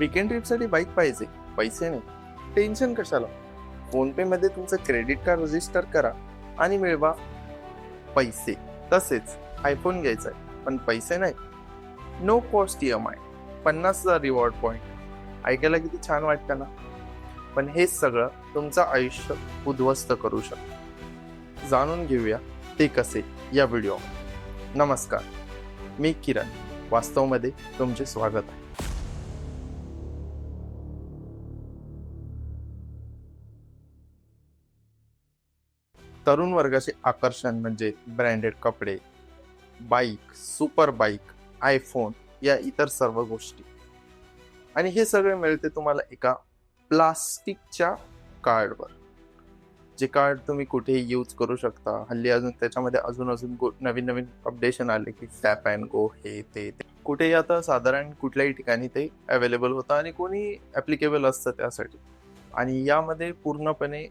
Weekend ट्रिपसाठी bike पाहिजे. पैसे नाही. टेन्शन कशाला? फोनपेमध्ये तुमचं क्रेडिट कार्ड रजिस्टर करा आणि मिळवा पैसे. तसेच आयफोन घ्यायचा आहे पण पैसे नाही. No cost E M I पन्नास हजार रिवॉर्ड पॉईंट ऐकायला किती छान वाटतं ना? पण हे सगळं तुमचं आयुष्य उद्ध्वस्त करू शकतं. जाणून घेऊया ते कसे या व्हिडिओ नमस्कार. मी किरण. वास्तवमध्ये तुमचे स्वागत आहे. तरुण वर्गाचे आकर्षण म्हणजे ब्रँडेड कपडे बाईक सुपर बाईक आयफोन या इतर सर्व गोष्टी. आणि हे सगळे मिळते तुम्हाला एका प्लास्टिकच्या कार्डवर जे कार्ड तुम्ही कुठेही यूज करू शकता. हल्ली अजून त्याच्यामध्ये अजून अजून गो- नवीन नवीन अपडेशन आले की टॅप अँड गो हे ते ते. कुठेही आता साधारण कुठल्याही ठिकाणी ते अवेलेबल होतं आणि कोणी ॲप्लिकेबल असतं त्यासाठी. आणि यामध्ये पूर्णपणे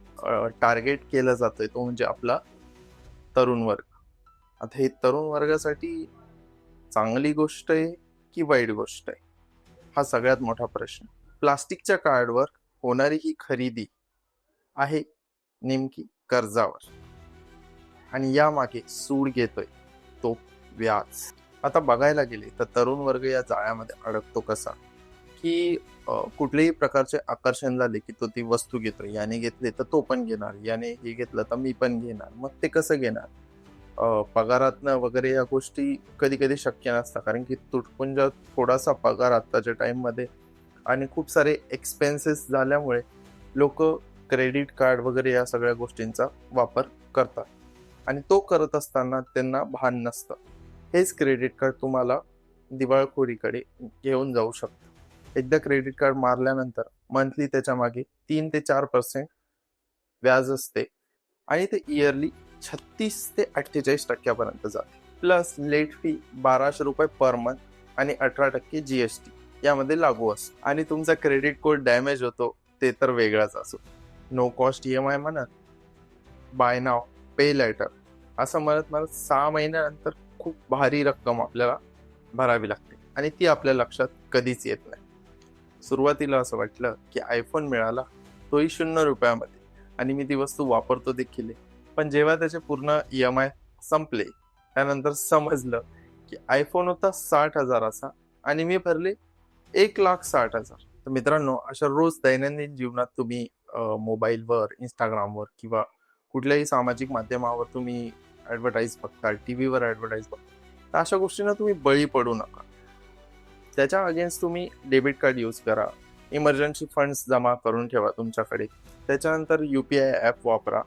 टार्गेट केलं जातंय तो म्हणजे आपला तरुण वर्ग. आता हे तरुण वर्गासाठी चांगली गोष्ट आहे की वाईट गोष्ट आहे? हा सगळ्यात मोठा प्रश्न. प्लास्टिकच्या कार्डवर होणारी ही खरेदी आहे नेमकी कर्जावर. आणि यामागे सूड घेतोय तो व्याज. आता बघायला गेले तर तरुण वर्ग या जाळ्यामध्ये अडकतो कसा? की कुठल्याही प्रकारचे आकर्षण झाले की तो ती वस्तू घेतो याने घेतले तर तो पण घेणार याने हे घेतलं तर मी पण घेणार मग ते कसं घेणार? पगारातनं वगैरे या गोष्टी कधी कधी शक्य नसतात कारण की तुटपुंजा थोडासा पगार आत्ताच्या टाइममध्ये आणि खूप सारे एक्सपेन्सेस झाल्यामुळे लोक क्रेडिट कार्ड वगैरे या सगळ्या गोष्टींचा वापर करतात आणि तो करत असताना त्यांना भान नसतं. हेच क्रेडिट कार्ड तुम्हाला दिवाळखोरीकडे घेऊन जाऊ शकतं. एकदा क्रेडिट कार्ड मारल्यानंतर मंथली त्याच्यामागे तीन ते चार पर्सेंट व्याज असते. आणि ते इयरली छत्तीस ते अठ्ठेचाळीस टक्क्यापर्यंत जाते. प्लस लेट फी बाराशे रुपये पर मंथ आणि अठरा टक्के जी एस टी यामध्ये लागू असतो. आणि तुमचा क्रेडिट कोड डॅमेज होतो ते तर वेगळाच असो. No cost E M I म्हणत बाय नाव पे लेटर असं म्हणत म्हणत सहा महिन्यानंतर खूप भारी रक्कम आपल्याला भरावी लागते. आणि ती आपल्या लक्षात कधीच येत नाही. सुरुवातीला असं वाटलं की आयफोन मिळाला तोही शून्य रुपयामध्ये. आणि मी ती वस्तू वापरतो देखील. पण जेव्हा त्याचे पूर्ण ई एम आय संपले त्यानंतर समजलं की आयफोन होता साठ हजाराचा आणि मी भरले एक लाख साठ हजार. तर मित्रांनो अशा रोज दैनंदिन जीवनात तुम्ही मोबाईलवर इंस्टाग्रामवर किंवा कुठल्याही सामाजिक माध्यमावर तुम्ही ॲडव्हर्टाईज बघता टी व्हीवर ॲडव्हर्टाईज बघता तर अशा गोष्टींना तुम्ही बळी पडू नका. त्याच्या अगेन्स्ट तुम्ही डेबिट कार्ड यूज करा. इमर्जन्सी फंड्स जमा करून ठेवा तुमच्याकडे. त्याच्यानंतर यू पी आय ॲप वापरा.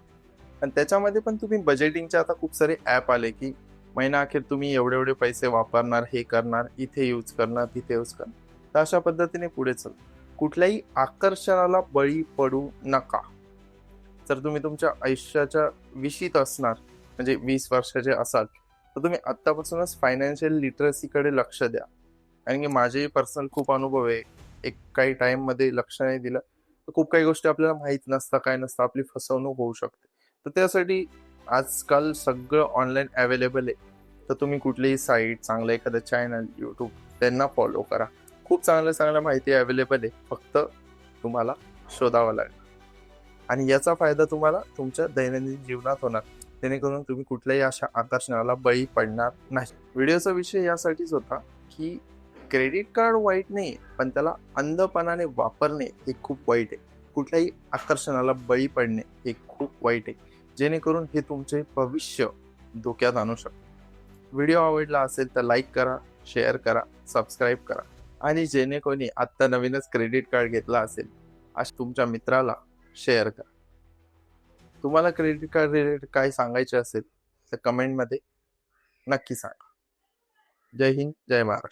आणि त्याच्यामध्ये पण तुम्ही बजेटिंगचे आता खूप सारे ॲप आले की महिना अखेर तुम्ही एवढे एवढे पैसे वापरणार हे करणार इथे यूज करणार तिथे यूज करणार. तर अशा पद्धतीने पुढे चल. कुठल्याही आकर्षणाला बळी पडू नका. जर तुम्ही तुमच्या आयुष्याच्या विशीत असणार म्हणजे वीस वर्षाचे असाल तर तुम्ही आत्तापासूनच फायनान्शियल लिटरसीकडे लक्ष द्या. कारण की माझेही पर्सनल खूप अनुभव आहे. एक काही टाइममध्ये लक्ष नाही दिलं. तर खूप काही गोष्टी आपल्याला माहीत नसतं काय नसतं आपली फसवणूक होऊ शकते. तर त्यासाठी आजकाल सगळं ऑनलाईन अवेलेबल आहे. तर तुम्ही कुठलीही साईट चांगलं एखादं चॅनल यूट्यूब त्यांना फॉलो करा. खूप चांगल्या चांगल्या माहिती अवेलेबल आहे. फक्त तुम्हाला शोधावं लागेल. आणि याचा फायदा तुम्हाला तुमच्या दैनंदिन जीवनात होणार. जेणेकरून तुम्ही कुठल्याही अशा आकर्षणाला बळी पडणार नाही. व्हिडिओचा विषय यासाठीच होता की क्रेडिट कार्ड वाईट नाही पण त्याला अंधपणाने वापरणे हे खूप वाईट आहे. कुठल्याही आकर्षणाला बळी पडणे हे खूप वाईट आहे. जेणेकरून हे तुमचे भविष्य धोक्यात आणू शकते. व्हिडिओ आवडला असेल तर लाईक करा शेअर करा सबस्क्राईब करा. आणि जेणे कोणी आत्ता नवीनच क्रेडिट कार्ड घेतला असेल आज तुमच्या मित्राला शेअर करा. तुम्हाला क्रेडिट कार्ड रिलेटेड काय सांगायचे असेल तर कमेंटमध्ये नक्की सांगा. जय हिंद जय महाराष्ट्र.